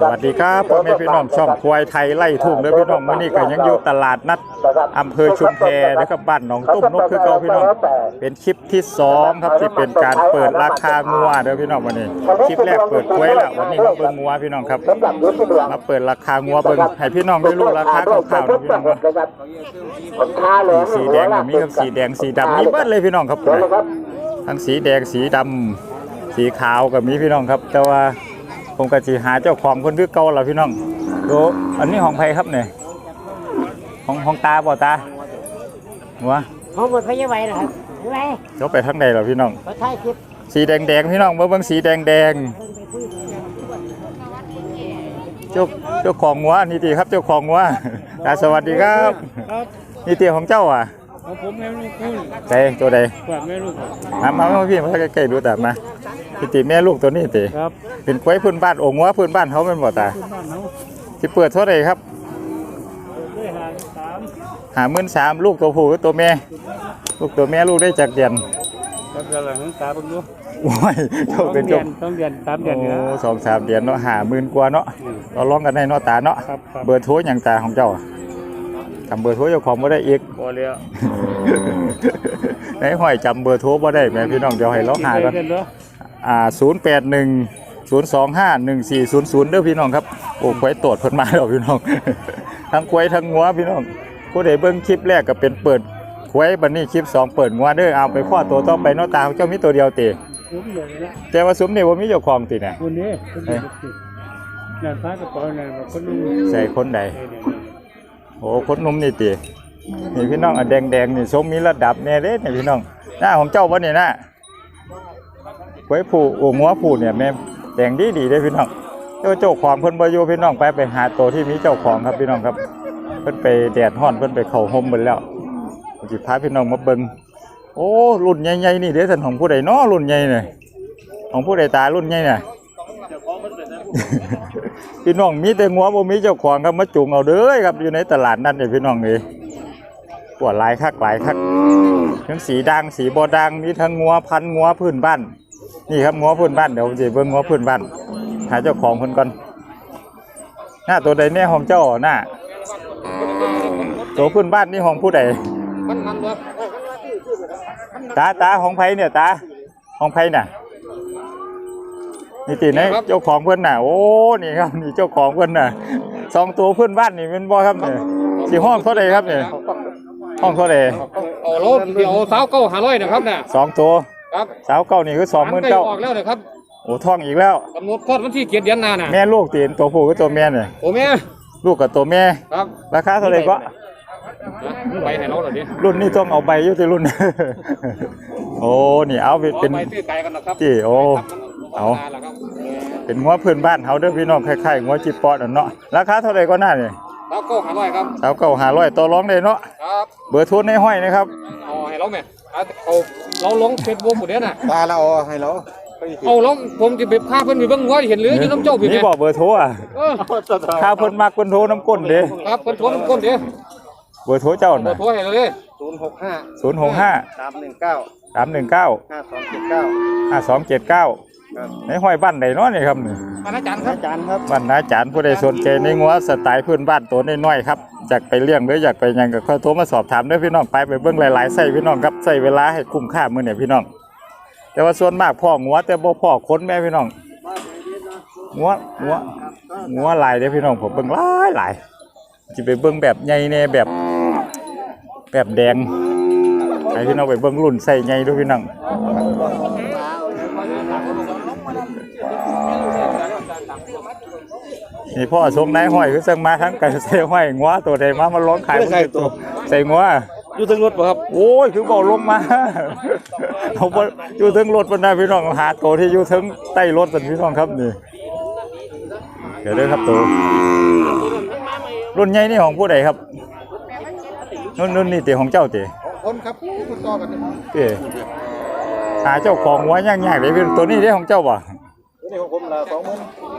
สวัสดีครับพ่อแม่พี่น้องช่องควายไทยไล่ทุ่งเด้อพี่น้องมื้อนี้ก็ยังอยู่ตลาดนัดอำเภอชุมแพนะครับบ้านหนองตุ้มนกคือเก่าพี่น้องเป็นคลิปที่สองครับที่เป็นการเปิดราคางัวเด้อพี่น้องวันนี้คลิปแรกเปิดกล้วยละวันนี้มาเบิ่งงัวพี่น้องครับมาเปิดราคางัวเบิ่งให้พี่น้องได้รู้ราคาคร่าวๆนะพี่น้องว่าข้าเลยสีแดงมีครับสีแดงสีดำมีเบิดเลยพี่น้องครับครับทั้งสีแดงสีดำสีขาวก็มีพี่น้องครับ แต่ว่า ผมก็สิหาเจ้าของคนคือเก่าล่ะพี่น้องดูอันนี้ของไผครับเนี่ยของของตาบ่ตาหัวเขาหมดพยาไว้นะครับไม่ไหวเจ้าไปทางใดล่ะพี่น้องเขาถ่ายคลิปสีแดงแดงๆพี่น้องเบิ่งเบิ่งสีแดงแดงๆเจ้าเจ้าของหัวนี่ตีครับเจ้าของหัวตาสวัสดีครับครับนี่ตีของเจ้าอะ ของผมแม่ลูกคุณใดตัวใดกวาดแม่ลูกมามามาพี่มาใกล้ๆดูแต่มาพี่ตีแม่ลูกตัวนี้ตีครับเป็นกล้วยพื้นบ้านโอ่งหัวพื้นบ้านเขาเป็นบ่ตาคุณบ้านเขาที่เปิดเท่าไหร่ครับด้วยหางสามหาหมื่นสามลูกตัวผู้กับตัวแม่ ลูกตัวแม่ลูกได้จากเดือนแล้วก็หลังตาเพิ่งดูโอ้ยสเจ้าองเป็นเดืจอบนสองเดือนสามเดือนโอ้เนี่ยนะสองสามเดือนเนาะหาหมื่นกว่าเนาะเราร้องกันในเนาะตาเนาะครับครับเบอร์โทรอย่างตาของเจ้า จำเบอร์โทรเจ้าของบ่ได้อีกพอแล้วในห้อยจำเบอร์โทรบ่ได้แม่พี่น้องเดี๋ยวให้เราหากันเดือนเนาะอ่า081 025 1400เด้อพี่น้องครับโอ้ควายโตดเพิ่นมาแล้วพี่น้อง ทั้งควายทั้งงัวพี่น้องผู้ใดเบิ่งคลิปแรกก็เป็นเปิดควายบัดนี้คลิปสองเปิดงัวเด้อเอาไปพ่อตัวต่อไปเนาะตาของเจ้ามีตัวเดียวติผมเลยละแต่ว่าสมนี่บ่มีเจ้าของติน่ะคนนี้คนนี้งานพระกระเป๋าเนี่ยคนนึงใส่คนใด โอ้คนหนุ่มนี่ตินี่พี่น้องอันแดงๆนี่สมมีระดับแน่เด้นี่พี่น้องหน้าของเจ้าบ่นี่นะควายผู้โอ้งัวผู้เนี่ยแม่แดงดีดีๆเด้พี่น้องเจ้าเจ้าของเพิ่นบ่อยู่พี่น้องไปไปหาตัวที่มีเจ้าของครับพี่น้องครับ เพิ่นไปแดดร้อนเพิ่นไปเข้าห่มหมดแล้วผมสิพาพี่น้องมาเบิ่งโอ้รุ่นใหญ่ๆนี่เด้อสันของผู้ใดน้อรุ่นใหญ่เนี่ยของผู้ใดตารุ่นใหญ่น่ะ พี่น้องมีแต่งัวบ่มีเจ้าของครับมาจุงเอาเด้อครับอยู่ในตลาดนั่นนี่พี่น้องนี่ปวดหลายคักหลายคักทั้งสีด่างสีบ่ด่างมีทั้งงัวพันงัวพื้นบ้าน นี่ครับงัวพื้นบ้านเดี๋ยวผมสิเบิ่งงัวพื้นบ้าน หาเจ้าของเพิ่นก่อนหน้าตัวใดแน่ของเจ้าหน้าตัวพื้นบ้านนี่ของผู้ใดตาตาของไผเนี่ยตาของไผน่ะ นี่ตินะเจ้าของเพื่อนน่ะโอ้นี่ครับนี่เจ้าของเพื่อนน่ะสองตัวพื้นบ้านนี่เป็นบ่ครับเนี่ยสี่ห้องเท่าไหร่ครับเนี่ยห้องเท่าไหร่เอารถเดี๋ยวสาวเก้าหาร้อยนะครับเนี่ยสองตัวครับสาวเก้านี่คือสองหมื่นเก้าออกแล้วนะครับโอ้ท้องอีกแล้ว กำหนดคลอดวันที่เกียรติเดือนหน้าน่ะแม่ลูกตีนตัวผู้กับตัวแม่เนี่ยโอ้แม่ลูกกับตัวแม่ ครับราคาเท่าไหร่ก็ นะไปให้เราหน่อยดิรุ่นนี้ต้องเอาใบอยู่ที่รุ่น โอ้ นี่เอาไปเอาเป็น ไปซื้อไก่กันนะครับจี้โอ้เอา เอาละครับเป็นงัวพื้นบ้านเขาเด้อพี่น้องคล้ายๆงัวจิปอดอะเนาะราคาเท่าไหร่ก็น่าเนี่ยสาวเก้าหาร้อยครับสาวเก่าหาร้อยต่อรองได้เนาะครับเบอร์โทรในห้อยนะครับเอาให้เราแม่เอาเอาเราลงเฟซบุ๊กหมดเด้อน่ะตาเราเอาให้เราเอาลงผมจะไปพาเพิ่นไปเบิ่งว่าเห็นหรืออยู่น้ำเจ้าพี่นี่แม่บอกเบอร์โทรอะเออถ้าเพิ่นมักเพิ่นโทรน้ำก้นเด้ครับเพิ่นโทรน้ำก้นเด้อเบอร์โทรเจ้าเบอน่ะร์โทรให้เราเลยศูนย์หกห้าศูนย์หกห้าสามหนึ่งเก้าสามหนึ่งเก้าห้าสองเจ็ดเก้าห้าสองเจ็ดเก้าครับ ในห้อยบ้านใดเนาะนี่ครับนี่อาจารย์ครับอาจารย์ครับบ้านนาจารย์ผู้ใดสนใจในงัวสไตล์พื้นบ้านตัวน้อยๆครับอยากไปเลี้ยงหรืออยากไปหยังก็ค่อยโทรมาสอบถามเด้อพี่น้องไปไปเบิ่งหลายๆไส้พี่น้องครับใส่เวลาให้คุ้มค่ามื้อเนี่ยพี่น้อง แต่ว่าส่วนมากพ่องัวแต่บ่พ่อคนแม่พี่น้องงัวงัวงัวหลายเด้อพี่น้องผมเบิ่งหลายหลายสิไปเบิ่งแบบใหญ่แน่แบบแบบแดงให้พี่น้องไปเบิ่งรุ่นใส่ใหญ่ดูพี่น้อง นี่พ่อทรงนายห้อยคือสั่งมาทั้งไก่ใส่ห้อยงัวตัวใดมามาร้องขายบ่ได้ตัว ใส่งัวอยู่ถึงรถป่ะครับ โอ้ยคือบอกลงมาเขาบ่อยู่ถึงรถบรรดาพี่น้องหาตัวที่อยู่ถึงใต้รถสันพี่น้องครับนี่ เดี๋ยวเด้อครับตัวรุ่นใหญ่นี่ของผู้ใดครับนุ่นนุ่นนี่ตีของเจ้าตีคนครับคุณต่อกันเอ้หาเจ้าของหัวยากยากเลยพี่ตัวนี้ได้ของเจ้าบ่ นี่ของผมละสองหมื่น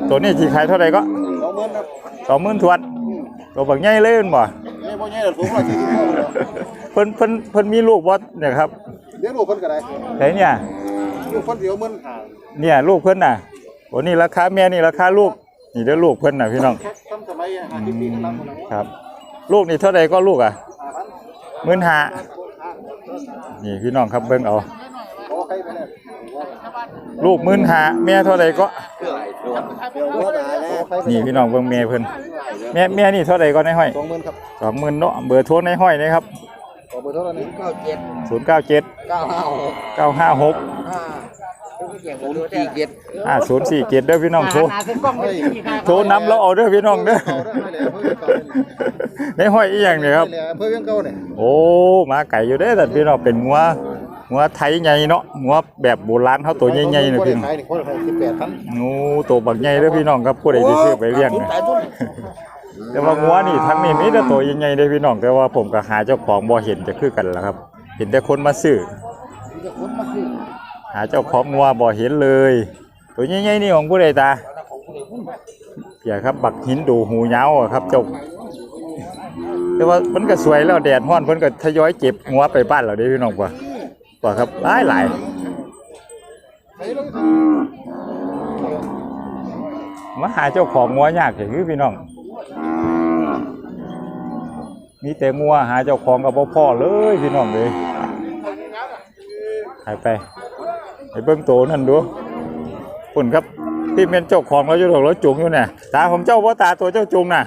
ตัวนี้ที่ขายเท่าไหร่ก็สองหมื่นครับสองหมื่นทวนตัวบักใหญ่เลยแม่นบ่นี่พ่อใหญ่เราสูงร้อยสี่สิบเก้าเพิ่นเพิ่นเพิ่นมีลูกบ่เนี่ยครับเลี้ยงลูกคนก็ได้ไหนเนี่ยลูกคนเดียวหมื่นห้าเนี่ยลูกเพิ่นน่ะโอ้นี่ราคาแม่นี่ราคาลูกนี่เด้อลูกเพิ่นน่ะพี่น้องแค่ต้นสมัยห้าสิบปีกำลังคนนั้นครับลูกนี่เท่าใดก็ลูกอะหมื่นห้านี่พี่น้องครับเบิ่งเอา ขอใครไปเนี่ย ลูกหมื่นห้าแม่เท่าใดก็เดี๋ยวว่าขอใครไปนี่พี่น้องเบิ่งแม่เพิ่นแม่แม่นี่เท่าใดก็ในห้อยสองหมื่นครับสองหมื่นเนาะเบอร์โทรในห้อยนะครับขอเบอร์เท่าไหร่นี่เก้าเจ็ดศูนย์เก้าเจ็ดเก้าห้าหกเก้าห้าหกห้าศูนย์สี่เจ็ดห้าศูนย์สี่เจ็ดเด้อพี่น้องโทรหาซื้อกล้องไม่ดีครับโทรนำเราเอาเด้อพี่น้องเด้อเก่าได้ไหมเลยเพื่อนเก่าในห้อยอีหยังเนี่ยครับเนี่ยเพื่อนเก่าเนี่ยโอ้มาไก่อยู่เด้อแต่พี่น้องเป็นงัว งัวไทยใหญ่เนาะงัวแบบโบราณเฮาตัวใหญ่ๆนะพี่น้องขายนี่คนขายสิบแปดพันงูตัวบักใหญ่เด้อพี่น้องครับผู้ใดสิซื้อไปเลี้ยงนะแต่ว่างัวนี่ทั้งนี้มีแต่ตัวใหญ่ๆเด้อพี่น้องแต่ว่าผมก็หาเจ้าของบ่เห็นจะคือกันล่ะครับ เห็นแต่คนมาซื้อหาเจ้าของงัวบ่เห็นเลย ตัวใหญ่ๆนี่ของผู้ใดตาเดี๋ยวครับบักหินดูหูยาวอะครับเจ้าแต่ว่ามันก็สวยแล้วแดดร้อนเพิ่นก็ทยอยเก็บงัวไปบ้านเราได้พี่น้องกว่า กว่าครับหลายหลายมาหาเจ้าของงัวยากอย่างนี้พี่น้อง มีแต่งัวหาเจ้าของกับพ่อเลยพี่น้องเลยหายไปไปเบิ้งโตนั่นดูคุณครับพี่เป็นเจ้าของเราอยู่ดอกเราจุงอยู่เนี่ยตาผมเจ้าว่าตาตัวเจ้าจุงน่ะ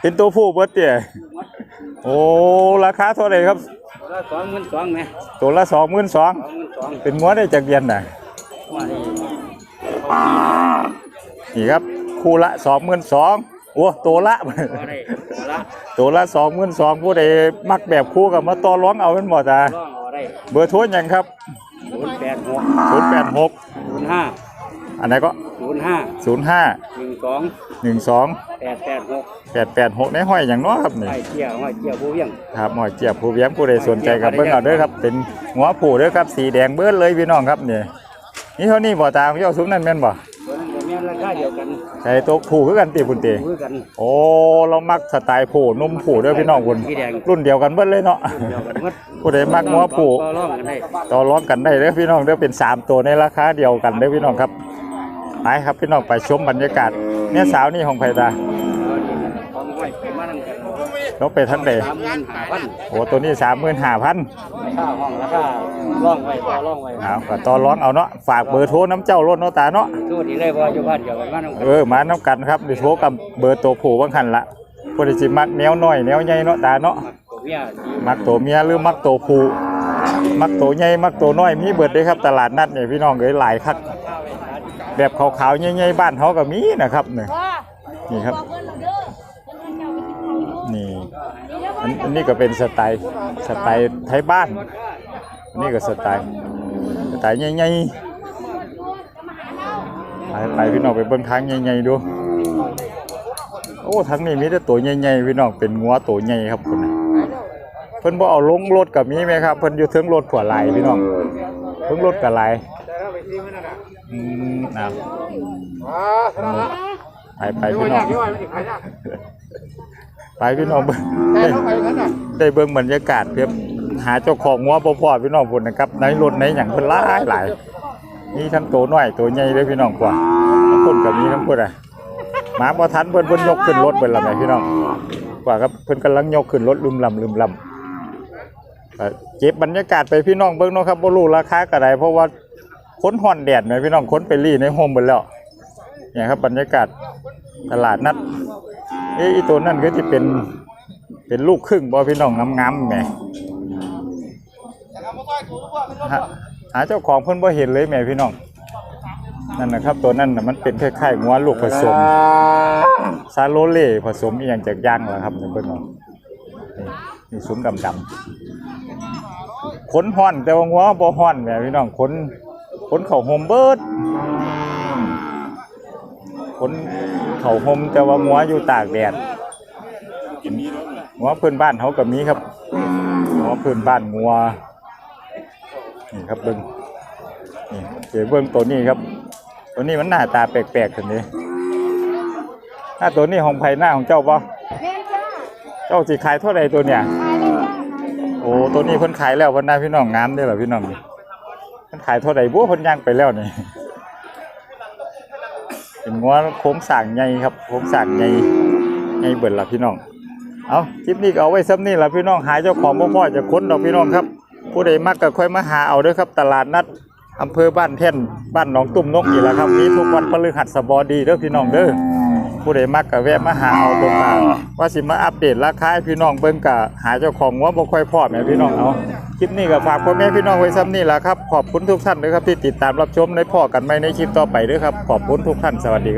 เป็นตัวผู้เบิดเตี่ยโอ้ราคาเท่าไหร่ครับ ละสองหมื่นสองไหมตัวละสองหมื่นสองสองหมื่นสองเป็นม้วนได้จากเดือนน่ะมาดินี่ครับคู่ละสองหมื่นสองโอ้ตัวละมาได้ละตัวละสองหมื่นสองผู้ใดมักแบบคู่กับมาต่อร้องเอาเป็นบ่ตาร่องเอาได้เบอร์โทรยังครับศูนย์แปดหกศูนย์แปดหกศูนย์ห้า อันไหนก็ศูนย์ห้าศูนย์ห้าหนึ่งสองหนึ่งสองแปดแปดหกแปดแปดหกในห้อยอย่างน้อครับนี่ไอ้เจียวไอ้เจียวผู้เวียงครับหอยเจียบผู้เลี้ยงผู้ใดสนใจกับเบิ้งเอาเด้อครับ เป็นหัวผู้เด้อครับสีแดงเบิ้เลยพี่น้องครับนี่นี่เท่านี้บ่ตาของเจ้าซุ้มนั่นแม่นบ่ตัวนั้นก็แม่นราคาเดียวกันใส่ตัวผู้คือกันตีพุ่นตีคือกันโอ้เรามักสไตล์ผู้นุ่มผู้เด้อพี่น้องพุ่นพี่แดงรุ่นเดียวกันเบิ้เลยเนาะเดียวกันหมดผู้ใดมักหัวผู้ต่อรองกันได้ต่อร้องกันได้เด้อพี่น้องเด้อเป็นสามตัวในราคาเดียวกันเด้อพี่น้องครับ ไปครับพี่น้องไปชมบรรยากาศเนี่ยสาวนี่ของไผตาของห้อยไปมานั่งกันเราไปทั้งใดสามหมื่นห้าพันโอ้ตัวนี้สามหมื่นห้าพันราคาห้องราคาร่องไว้ต่อร่องไว้เอาก็ต่อร้องเอาเนาะฝากเบอร์โทรน้ำเจ้ารถเนาะตาเนาะตัวนี้เลยว่าอยู่บ้านเดียวกันมานั่งกันเออมาน้ำกันครับดิโทรกับเบอร์ตัวผู้บางคันละผู้ใดสิมักแนวน้อยแนวใหญ่เนาะตาเนาะตัวเมียดีมักตัวเมียหรือมักตัวผู้มักตัวใหญ่มักตัวน้อยมีเบิดเด้ครับตลาดนัดเนี่ยพี่น้องเอ้ยหลายคัก แบบขาวๆใหญ่ๆบ้านเขาก็มีนะครับเนี่ยนี่ครับนี่อันอันนี้ก็เป็นสไตล์สไตล์ไทยบ้านอันนี่ก็สไตล์สไตล์ใหญ่ๆไปไปพี่น้องไปเบิ่งทางใหญ่ๆดูโอ้ทางนี้มีแต่ตัวใหญ่ๆพี่น้องเป็นงัวตัวใหญ่ครับคนน่ะเพิ่นบ่เอาลงรถกับมีไหมครับเพิ่นอยู่เทิงรถขวาลายพี่น้องเทิงรถกับลาย อืมนะไปไปพี่น้อง ไปพี่น้องเบิ่งได้ได้เบิ่งบรรยากาศเพียบหาเจ้าของงัวบ่พอพี่น้องพุ่นนะครับในรถในหยังเพิ่นหลายหลายมีทั้งตัวน้อยตัวใหญ่เลยพี่น้องกว่าบางคนก็มีทั้งพุ่นอะหมาบ่ทันเพิ่นเพิ่นยกขึ้นรถเพิ่นละแม่พี่น้องกว่าครับเพิ่นกำลังยกขึ้นรถลืมลำลืมลำก็เก็บบรรยากาศไปพี่น้องเบิ่งเนาะครับบ่รู้ราคาก็ได้เพราะว่า ค้นฮ้อนแดดแม่พี่น้องค้นไปรี่ในโฮมเบิดแล้วเนี่ยครับบรรยากาศตลาดนัดเอ๊ะตัวนั่นก็สิเป็นเป็นลูกครึ่งบ่พี่น้องงามๆแหมหาหาเจ้าของเพิ่นบ่เห็นเลยแหมพี่น้องนั่นนะครับ ตัวนั้นนะมันเป็นคล้ายๆงัวลูกผสมซาโลเล่ผสมอีหยังจากย่างเหรอครับเนี่ยเพิ่นว่านี่ซุ้มดำๆขนฮ้อนแต่ว่างัวบ่ฮ้อนแหมพี่น้องขน ขนเข่าห่มเบิดขนเข่าห่มแต่ว่างัวอยู่ตากแดดงัวพื้นบ้านเขาก็มีครับงัวพื้นบ้านงัวนี่ครับเบิ่งนี่เดี๋ยวเบิ่งตัวนี้ครับตัวนี้มันหน้าตาแปลกๆกันนี้หน้าตัวนี้ของไผ่หน้าของเจ้าปะแม่นจ้าเจ้าสิขายเท่าไหร่ตัวเนี่ยขายเลยจ้าโอ้ตัวนี้เพิ่นขายแล้วเพิ่นได้พี่น้องงามเด้อเหรอพี่น้องเพิ่นขายเท่าไหร่บัวพนย่างไปแล้วนี่เป็นงัวโค้งสร้างใหญ่ครับโค้งสร้างใหญ่ใหญ่เบิดละพี่น้องเอาคลิปนี้ก็เอาไว้ซ้ำนี่ละพี่น้องหาเจ้าของบ่พอจะค้นดอกพี่น้องครับ ผู้ใดมักก็ค่อยมาหาเอาด้อครับ ตลาดนัดอำเภอบ้านแท่นบ้านหนองตุ่มนกอีกแล้วครับมีทุกวันพฤหัสบดีเด้อพี่น้องเด้อ ผู้ใดมักก็แวะมาหาเอาตรงมาว่าสิมาอัปเดตราคาให้พี่น้องเบิ่งก็หาเจ้าของว่าบ่ค่อยพอแม่พี่น้องเอาคลิปนี้ก็ฝากพ่อแม่พี่น้องไว้ซ้ำนี่ล่ะครับขอบคุณทุกท่านเด้อครับที่ติดตามรับชมในพ่อกันใหม่ในคลิปต่อไปเด้อครับขอบคุณทุกท่านสวัสดีครับ